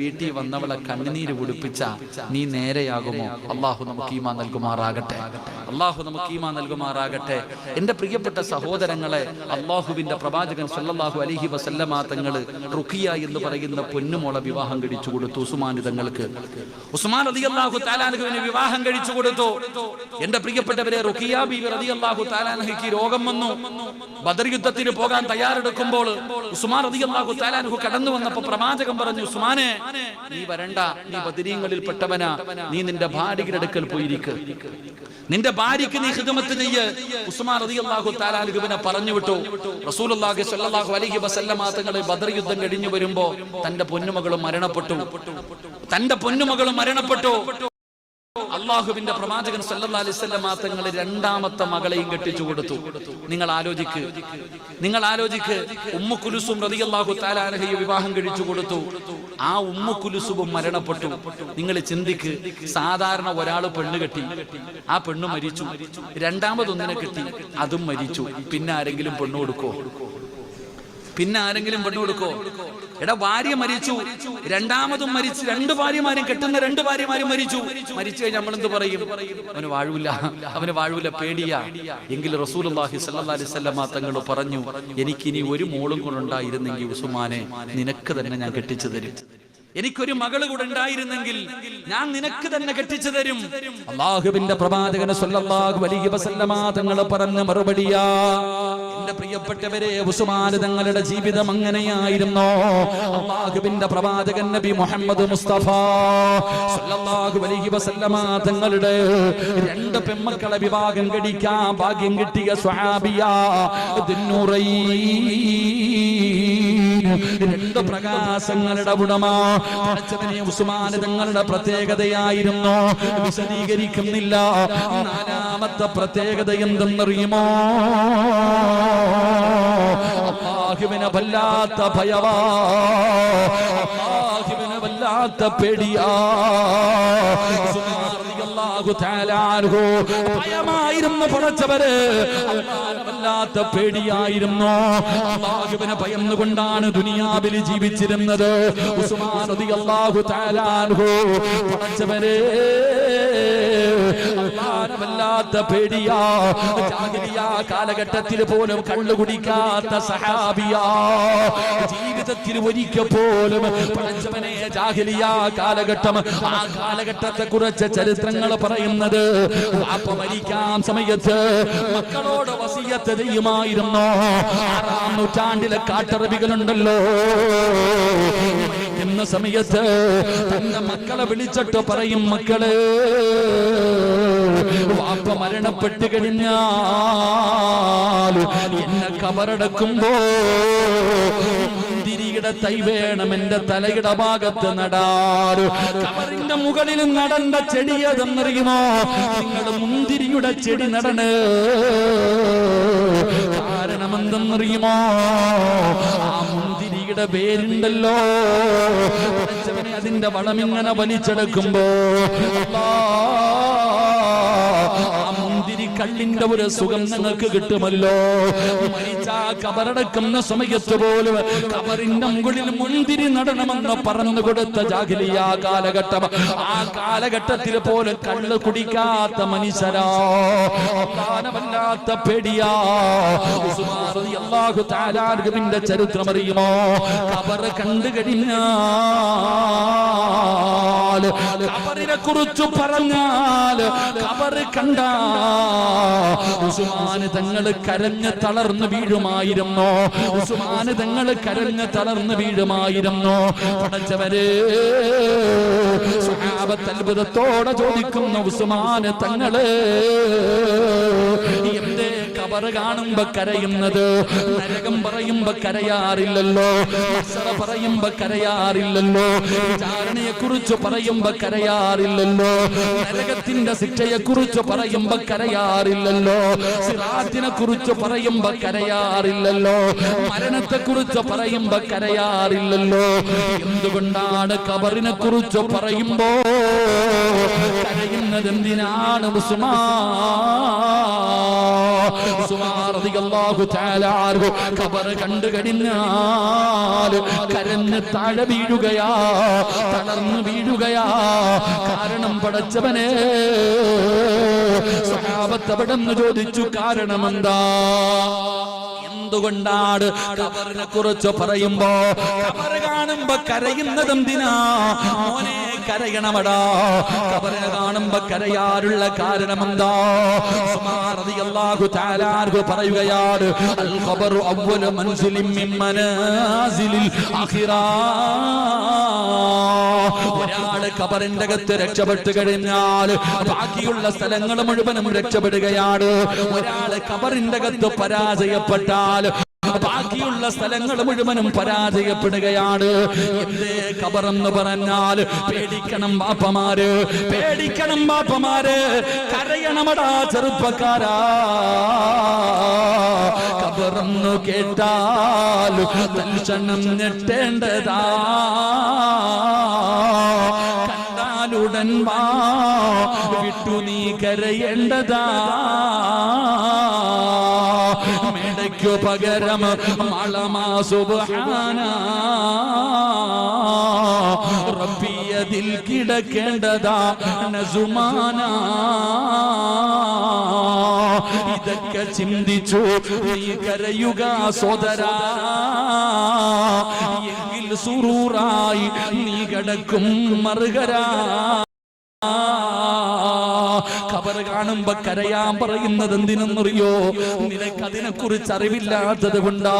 വീട്ടിൽ വന്നവളെ കണ്ണുനീര് കുടിപ്പിച്ച നീ നേരെയാകുമോ? അള്ളാഹു നമുക്ക് ഈമാ നൽകുമാറാകട്ടെ. അള്ളാഹു നമുക്ക് ഈമാ നൽകുമാറാകട്ടെ. എന്റെ പ്രിയപ്പെട്ട സഹോദരങ്ങളെ അള്ളാഹുവിന്റെ പ്രവാചകൻ സല്ലാഹു അലഹി വസല്ലമ റുഖിയ എന്ന് പറയുന്ന പൊന്നുമോളെ വിവാഹം കഴിച്ചു കൊടുത്തു ഉസ്മാൻ തങ്ങൾക്ക്. ഉസ്മാൻ റളിയല്ലാഹു താലാനുവിന് വിവാഹം കഴിച്ചു കൊടുത്തു. എന്റെ പ്രിയപ്പെട്ടവരെ റുഖിയ ബീവി അള്ളാഹു താലാനഹിക്ക് രോഗം വന്നു. ബദർ യുദ്ധത്തിന് പോകാൻ തയ്യാറെടുക്കുമ്പോൾ ഉസ്മാൻ അലി അള്ളാഹു താലാനുഹു കടന്നു വന്നപ്പോൾ പ്രവാചകൻ പറഞ്ഞു ഉസ്മാനെ നീ വരണ്ട നീ ബദരീങ്ങളിൽ പെട്ടവനാ നീ നിന്റെ ഭാര്യയുടെ അടുക്കൽ പോയിരിക്കുക നിന്റെ ഭാര്യയ്ക്ക് നീ ഹിദമത്ത് ചെയ്യ് ഉസ്മാൻ റളിയല്ലാഹു താലാനുഹുവിനെ പറഞ്ഞു വിട്ടു. റസൂലുള്ളാഹി സ്വല്ലല്ലാഹു അലൈഹി വസല്ലമ തങ്ങളെ ബദർ യുദ്ധം കഴിഞ്ഞു വരുമ്പോ തന്റെ പൊന്നുമകളും മരണപ്പെട്ടു. തന്റെ പൊന്നുമകളും മരണപ്പെട്ടു. അള്ളാഹുവിന്റെ പ്രവാചകൻ സല്ലല്ലാഹു അലൈഹി വസല്ലമ തങ്ങൾ രണ്ടാമത്തെ മകളെയും കെട്ടിച്ചു കൊടുത്തു. നിങ്ങൾ ആലോചിക്ക്. നിങ്ങൾ ആലോചിക്ക്. ഉമ്മു കുലുസും റളിയല്ലാഹു തആല അൻഹയെ വിവാഹം കഴിച്ചു കൊടുത്തു. ആ ഉമ്മു കുലുസുവും മരണപ്പെട്ടു. നിങ്ങൾ ചിന്തിക്ക്. സാധാരണ ഒരാൾ പെണ്ണ് കെട്ടി. ആ പെണ്ണ് മരിച്ചു. രണ്ടാമതൊന്നിനെ കെട്ടി. അതും മരിച്ചു. പിന്നെ ആരെങ്കിലും പെണ്ണ് കൊടുക്കോ? പിന്നെ ആരെങ്കിലും പെണ്ണു കൊടുക്കോ? എടാ ഭാര്യ മരിച്ചു. രണ്ടാമതും മരിച്ചു. രണ്ട് ഭാര്യമാരും കെട്ടുന്ന രണ്ട് ഭാര്യമാരും മരിച്ചു. മരിച്ചു കഴിഞ്ഞാൽ നമ്മൾ എന്ത് പറയും? അവന് വാഴൂല അവന് വാഴൂല പേടിയ. എങ്കിൽ റസൂലി വസല്ലമ തങ്ങൾ പറഞ്ഞു എനിക്കിനി ഒരു മോളും കൊണ്ടുണ്ടായിരുന്നെങ്കിൽ ഉസുമാനെ നിനക്ക് തന്നെ ഞാൻ കെട്ടിച്ചു തരും. എനിക്കൊരു മകൾ കൂടെ ഉണ്ടായിരുന്നെങ്കിൽ ഞാൻ നിനക്ക് തന്നെ കെട്ടിച്ചു തരും. അള്ളാഹുവിന്റെ പ്രവാചകന് തങ്ങൾ പറഞ്ഞ മറുപടിയാ എന്റെ പ്രിയപ്പെട്ടവരെ തങ്ങളുടെ ജീവിതം അങ്ങനെയായിരുന്നു? അള്ളാഹുവിന്റെ പ്രവാചകൻ നബി മുഹമ്മദ് മുസ്തഫ സല്ലല്ലാഹു അലൈഹി വസല്ലമ തങ്ങളുടെ രണ്ട് പെമ്മക്കളെ വിവാഹം കഴിക്കാൻ ഭാഗ്യം കിട്ടിയ സ്വഹാബിയ രണ്ട് പ്രകാശങ്ങളുടെ ഉടമ പടച്ചവനെ ഉസ്മാൻ തങ്ങളുടെ പ്രത്യേകതയായിരുന്നു. വിശദീകരിക്കുന്നില്ല. നാലാമത്തെ പ്രത്യേകത എന്തെന്നറിയുമോ? അള്ളാഹുവിനെ വല്ലാത്ത ഭയവാ. അള്ളാഹുവിനെ വല്ലാത്ത പേടിയാ. അല്ലാഹു തആല അൻഹു ഭയമായിരുന്നു പടച്ചവര്. വല്ലാത്ത പേടിയായിരുന്നു. അള്ളാഹുവിനെ ഭയന്നുകൊണ്ടാണ് ദുനിയാവിൽ ജീവിച്ചിരുന്നത്. ഉസ്മാൻ അള്ളാഹു തആല അൻഹു പടച്ചവരെ. വല്ലാത്ത പേടിയാ. ജാഹിലിയാ കാലഘട്ടത്തിൽ പോലും കള്ളു കുടിക്കാത്ത സഹാബിയാ. ജീവിതത്തിൽ ഒരിക്കൽ പോലും പടച്ചവനെ ജാഹിലിയാ കാലഘട്ടം ആ കാലഘട്ടത്തെ കുറിച്ച് ചരിത്രങ്ങൾ പറയുന്നത് വാപ്പ മരിക്കാൻ സമയത്ത് മക്കളോട് വസീയത്ത് ചെയ്യുമായിരുന്നു ആറാം നൂറ്റാണ്ടിലെ കാട്ടറബികളുണ്ടല്ലോ. എന്ന സമയത്ത് തന്റെ മക്കളെ വിളിച്ചിട്ട് പറയും മക്കൾ വാപ്പ മരണപ്പെട്ട് കഴിഞ്ഞാൽ എന്നെ കബറടക്കുമ്പോ തിരികിട തൈ വേണം എന്റെ തലയുടെ ഭാഗത്ത് നടാറ്. കബറിന്റെ മുകളിൽ നടണ്ട ചെടി ഏതെന്നറിയുമോ? നിങ്ങൾ മുന്തിരിയുടെ ചെടി നടണ്. കാരണം എന്തെന്നറിയുമോ ആ മുന്തിരിയുടെ പേരുണ്ടല്ലോ. അതിന്റെ വളമിങ്ങനെ വലിച്ചെടുക്കുമ്പോ കള്ളിന്റെ ഒരു സുഖം നിങ്ങൾക്ക് കിട്ടുമല്ലോ. കബറടക്കുന്ന സമയത്ത് പോലും കബറിന്റെ മുകളിൽ മുന്തിരി നടണമെന്ന് പറഞ്ഞു കൊടുത്ത ജാഹിലിയ കാലഘട്ടം. ആ കാലഘട്ടത്തിൽ പോലും കള്ള് കുടിക്കാത്ത മനുഷ്യരാ. വല്ലാത്ത പേടിയാ. ചരിത്രം അറിയുമോ കബറ് കണ്ടു കബറിനെ കുറിച്ച് പറഞ്ഞാൽ കബർ കണ്ട ഉസ്മാന് തങ്ങൾ കരഞ്ഞ് തളർന്ന് വീഴുമായിരുന്നു. ഉസ്മാന് തങ്ങൾ കരഞ്ഞ് തളർന്ന് വീഴുമായിരുന്നു. പടച്ചവരെ സ്വഹാബത്ത് അത്ഭുതത്തോടെ ചോദിക്കുന്ന ഉസ്മാന് തങ്ങൾ കബർ കാണുമ്പോ കരയുന്നത്. നരകം പറയുമ്പോ കരയാറില്ലല്ലോ. അസറ പറയുമ്പോ കരയാറില്ലല്ലോ. ചാരണയെ കുറിച്ച് പറയുമ്പോ കരയാറില്ലല്ലോ. നരകത്തിന്റെ ശിക്ഷയെ കുറിച്ച് പറയുമ്പോ കരയാറില്ലല്ലോ. സിറാത്തിനെ കുറിച്ച് പറയുമ്പോ കരയാറില്ലല്ലോ. മരണത്തെ കുറിച്ച് പറയുമ്പോ കരയാറില്ലല്ലോ. എന്തുകൊണ്ടാണ് കബറിനെ കുറിച്ച് പറയുമ്പോ കരയുന്നത് എന്തിനാണ് മുസ്മാ ഖബർ കണ്ടു കഴിഞ്ഞാൽ കരഞ്ഞ് താഴെ വീഴുകയാ തകർന്നു വീഴുകയാ. കാരണം പടച്ചവനെ സഹാബത്ത് അവിടെ ചോദിച്ചു കാരണമെന്താ? എന്തുകൊണ്ടാണ് കബറിനെ കുറിച്ച് പറയുമ്പോ കബർ കാണുമ്പോ കരയുന്നത് മോനെ കരയണമടാ. കബറിനെ കാണുമ്പോ കരയാറുള്ള കാരണം എന്താ പറയുകയാണ് അൽ ഖബറു അവ്വല മൻസിലിൻ മിൻ മനാസിലിൽ ആഖിറാ ഒരാൾ കബറിന്റെ അകത്ത് രക്ഷപ്പെട്ടു കഴിഞ്ഞാൽ ബാക്കിയുള്ള സ്ഥലങ്ങൾ മുഴുവനും രക്ഷപ്പെടുകയാണ്. ഒരാൾ കബറിന്റെ അകത്ത് പരാജയപ്പെട്ടാൽ ബാക്കിയുള്ള സ്ഥലങ്ങൾ മുഴുവനും പരാജയപ്പെടുകയാണ്. എന്തേ കബറെന്ന് പറഞ്ഞാൽ പേടിക്കണം ബാപ്പമാര് പേടിക്കണം ബാപ്പമാര്. കരയണമടാ ചെറുപ്പക്കാരാ. കബറെന്നു കേട്ടാൽ തൽക്ഷണം ഞെട്ടേണ്ടതാ. കണ്ടാലുടൻ വാ വിട്ടു നീ കരയേണ്ടതാ. മേടയ്ക്കു പകരം മളമാ സുബാന റബ്ബിയതിൽ കിടക്കേണ്ടതാ നസുമാന. ഇതൊക്കെ ചിന്തിച്ചു നീ കരയുക സോദരാ. എങ്കിൽ സുറൂറായി നീ കിടക്കും മറുകരാ. ഖബർ കാണുമ്പോ കരയാൻ പറയുന്നത് എന്തിനെന്നറിയോ? നിനക്ക് അതിനെ കുറിച്ച് അറിവില്ലാത്തത് കൊണ്ടോ.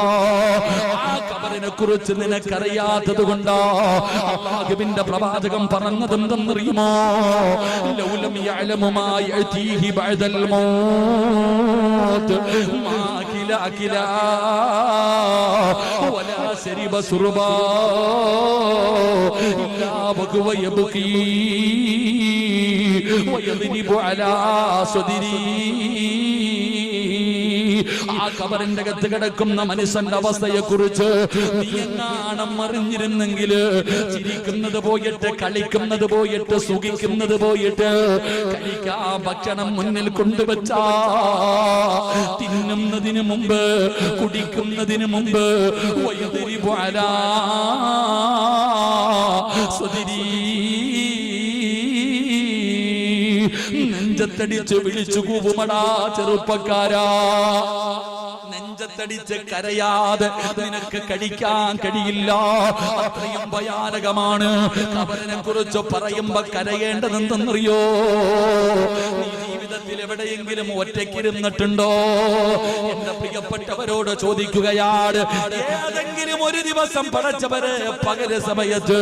ആ ഖബറിനെ കുറിച്ച് നിനക്കറിയാത്തത് കൊണ്ടോ. അള്ളാഹുവിന്റെ പ്രവാചകം പറഞ്ഞത് എന്തെന്നറിയുമോ? ലൗലം ബഅദൽ മൗത്ത്. വലാ ശരിബ സുർബാ ഇല്ലാ വഹുവ യബ്കീ. ويضرب على صدري ആ കബറിന്റെ അകത്ത് കിടക്കുന്ന മനുഷ്യന്റെ അവസ്ഥയെ കുറിച്ച് നീ എങ്ങാണം അറിഞ്ഞിരുന്നെങ്കിൽ ചിരിക്കുന്നത് പോയിട്ട് കളിക്കുന്നത് പോയിട്ട് സുഖിക്കുന്നത് പോയിട്ട് കഴിക്കാ ഭക്ഷണം മുന്നിൽ കൊണ്ടുവച്ചാ തിന്നുന്നതിന് മുമ്പ് കുടിക്കുന്നതിന് മുമ്പ് വൈദ്യുതി പോരാ നെഞ്ചത്തടിച്ച് വിളിച്ചു കൂവുമടാ ചെറുപ്പക്കാരാ. നെഞ്ചത്തടിച്ച് കരയാതെ നിനക്ക് കഴിക്കാൻ കഴിയില്ല. അത്രയും ഭയാനകമാണ്. കുറിച്ച് പറയുമ്പോ കരയേണ്ടതെന്തെന്നറിയോ? നീ ജീവിതത്തിൽ എവിടെയെങ്കിലും ഒറ്റയ്ക്കിരുന്നിട്ടുണ്ടോ? എന്റെ പ്രിയപ്പെട്ടവരോട് ചോദിക്കുകയാണ് ഏതെങ്കിലും ഒരു ദിവസം പടച്ചവര് പകൽ സമയത്ത്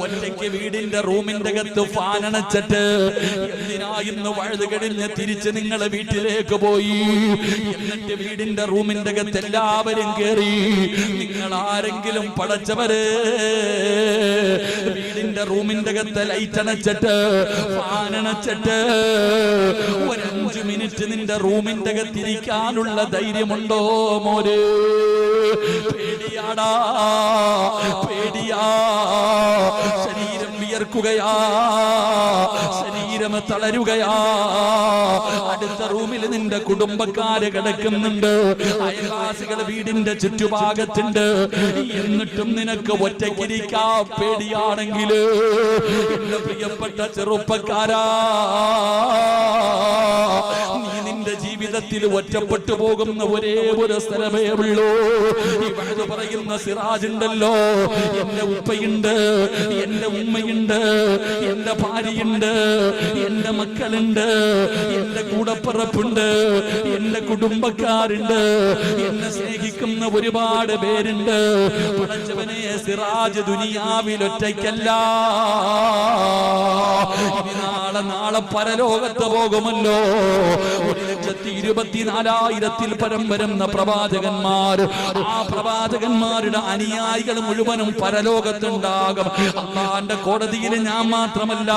ഒറ്റയ്ക്ക് വീടിന്റെ റൂമിന്റെ അകത്ത് ഫാനണച്ചിട്ട് എന്തിനാ ഇന്ന് വഴുത് കഴിഞ്ഞ് തിരിച്ച് നിങ്ങളെ വീട്ടിലേക്ക് പോയി? എന്നിട്ട് വീടിന്റെ റൂമിന്റെ അകത്ത് എല്ലാവരും കയറി നിങ്ങൾ ആരെങ്കിലും പടച്ചവര് വീടിന്റെ റൂമിന്റെ അകത്ത് ലൈറ്റ് അണച്ചിട്ട് ഫാൻ അണച്ചിട്ട് ഒരഞ്ചു മിനിറ്റ് നിന്റെ റൂമിന്റെ അകത്തിരിക്കാനുള്ള ധൈര്യമുണ്ടോ മോര്? പേടിയാടാ പേടിയാ. ശരീരം വിയർക്കുകയാ ശരീരം തളരുകയാ. അടുത്ത റൂമിൽ നിന്റെ കുടുംബക്കാര് കിടക്കുന്നുണ്ട്. അയൽവാസികൾ വീടിന്റെ ചുറ്റുഭാഗത്തുണ്ട്. എന്നിട്ടും നിനക്ക് ഒറ്റക്കിരിക്കാ പേടിയാണെങ്കിൽ പ്രിയപ്പെട്ട ചെറുപ്പക്കാരാ ജീവിതത്തിൽ ഒറ്റപ്പെട്ടു പോകുന്ന ഒരേ ഒരു സ്ഥലമേ ഉള്ളൂ. ഈ ഇവിടെ പറയുന്ന സിറാജ് ഉണ്ടല്ലോ എന്റെ ഉപ്പയുണ്ട് എന്റെ ഉമ്മയുണ്ട് എന്റെ ഭാര്യയുണ്ട് എന്റെ മക്കളുണ്ട് എന്റെ കൂടപ്പിറപ്പുണ്ട് എന്റെ കുടുംബക്കാരുണ്ട് എന്നെ സ്നേഹിക്കുന്ന ഒരുപാട് പേരുണ്ട്. പടച്ചവനെ സിറാജ് ദുനിയാവിൽ ഒറ്റയ്ക്കല്ല. നാളെ നാളെ പരലോകത്ത് പോകുമല്ലോ. ഒരു ലക്ഷത്തി ഇരുപത്തിനാലായിരത്തിൽ പരം വരുന്ന പ്രവാചകന്മാർ ആ പ്രവാചകന്മാരുടെ അനുയായികൾ മുഴുവനും പരലോകത്തുണ്ടാകും. അള്ളാന്റെ കോടതിയിൽ ഞാൻ മാത്രമല്ല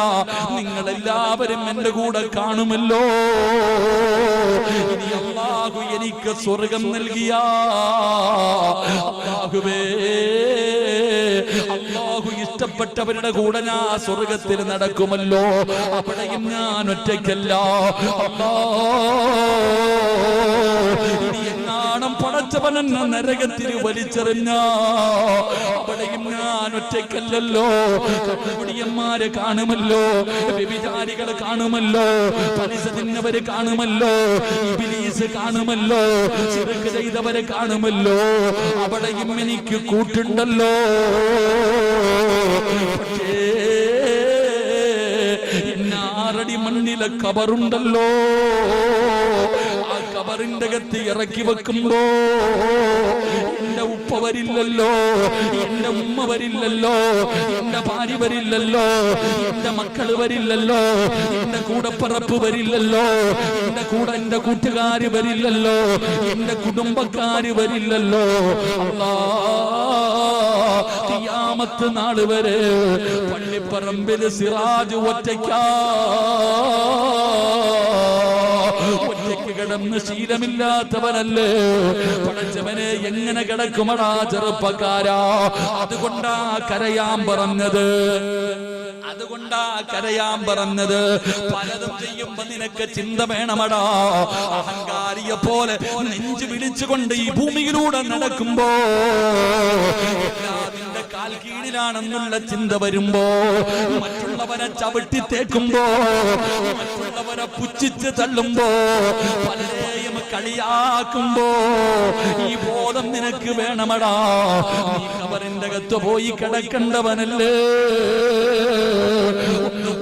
നിങ്ങൾ എല്ലാവരും എന്റെ കൂടെ കാണുമല്ലോ. ഇനി അള്ളാഹു എനിക്ക് സ്വർഗം നൽകിയ. അള്ളാഹു ഇഷ്ടപ്പെട്ടവരുടെ കൂടെ ഞാൻ സ്വർഗത്തിൽ നടക്കുമല്ലോ. അവിടെയും ഞാൻ ഒറ്റയ്ക്കല്ല. കാരണം പടച്ചവനെന്ന നരകത്തിൽ വലിച്ചെറിഞ്ഞ? അവിടെയും ഞാൻ ഒറ്റയ്ക്കല്ലല്ലോ. കുടിയന്മാരെ കാണുമല്ലോ. വ്യഭിചാരികളെ കാണുമല്ലോ. പലിശ തിന്നവര് കാണുമല്ലോ. ഇബിലീസ് കാണുമല്ലോ. ചെയ്തവരെ കാണുമല്ലോ. അവിടെയും എനിക്ക് കൂട്ടുണ്ടല്ലോ. കബറുണ്ടല്ലോ? ആ കബറിന്റെ അകത്ത് ഇറക്കി വെക്കുമ്പോ ഉപ്പ വരില്ലല്ലോ എന്റെ ഉമ്മ വരില്ലല്ലോ. എന്റെ ഭാര്യ വരില്ലല്ലോ. എന്റെ മക്കൾ വരില്ലല്ലോ. എന്റെ കൂടപ്പറപ്പ് വരില്ലല്ലോ. എന്റെ കൂടെ എന്റെ കൂട്ടുകാര് വരില്ലല്ലോ. എന്റെ കുടുംബക്കാര് വരില്ലല്ലോ. അല്ലാ നാൾ വരെ പള്ളിപ്പറമ്പിൽ സിറാജ് ഒറ്റയ്ക്ക് കിടന്ന് ശീലമില്ലാത്തവനല്ലേ? പടച്ചവനെ എങ്ങനെ കിടക്കുമടാ ചെറുപ്പക്കാരാ? അതുകൊണ്ടാ കരയാൻ പറഞ്ഞത്. അതുകൊണ്ടാ കരയാൻ പറഞ്ഞത്. പലതും ചെയ്യുമ്പോ നിനക്ക് ചിന്ത വേണമടാ. അഹങ്കാരിയെ പോലെ നെഞ്ചു വിളിച്ചുകൊണ്ട് ഈ ഭൂമിയിലൂടെ നടക്കുമ്പോ കാൽ കീഴിലാണെന്നുള്ള ചിന്ത വരുമ്പോ മറ്റുള്ളവരെ ചവിട്ടി തേക്കുമ്പോ മറ്റുള്ളവരെ പുച്ഛിച്ച് തള്ളുമ്പോ പലരെയും കളിയാക്കുമ്പോ ഈ ബോധം നിനക്ക് വേണമടാ. നീ അകത്ത് പോയി കിടക്കേണ്ടവനല്ലേ?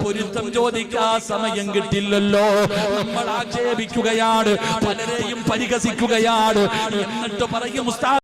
പൊരുത്തം ചോദിക്കാ സമയം കിട്ടില്ലല്ലോ. നമ്മൾ ആക്ഷേപിക്കുകയാണ് പലരെയും പരിഹസിക്കുകയാണ്. എന്നിട്ട് പറയും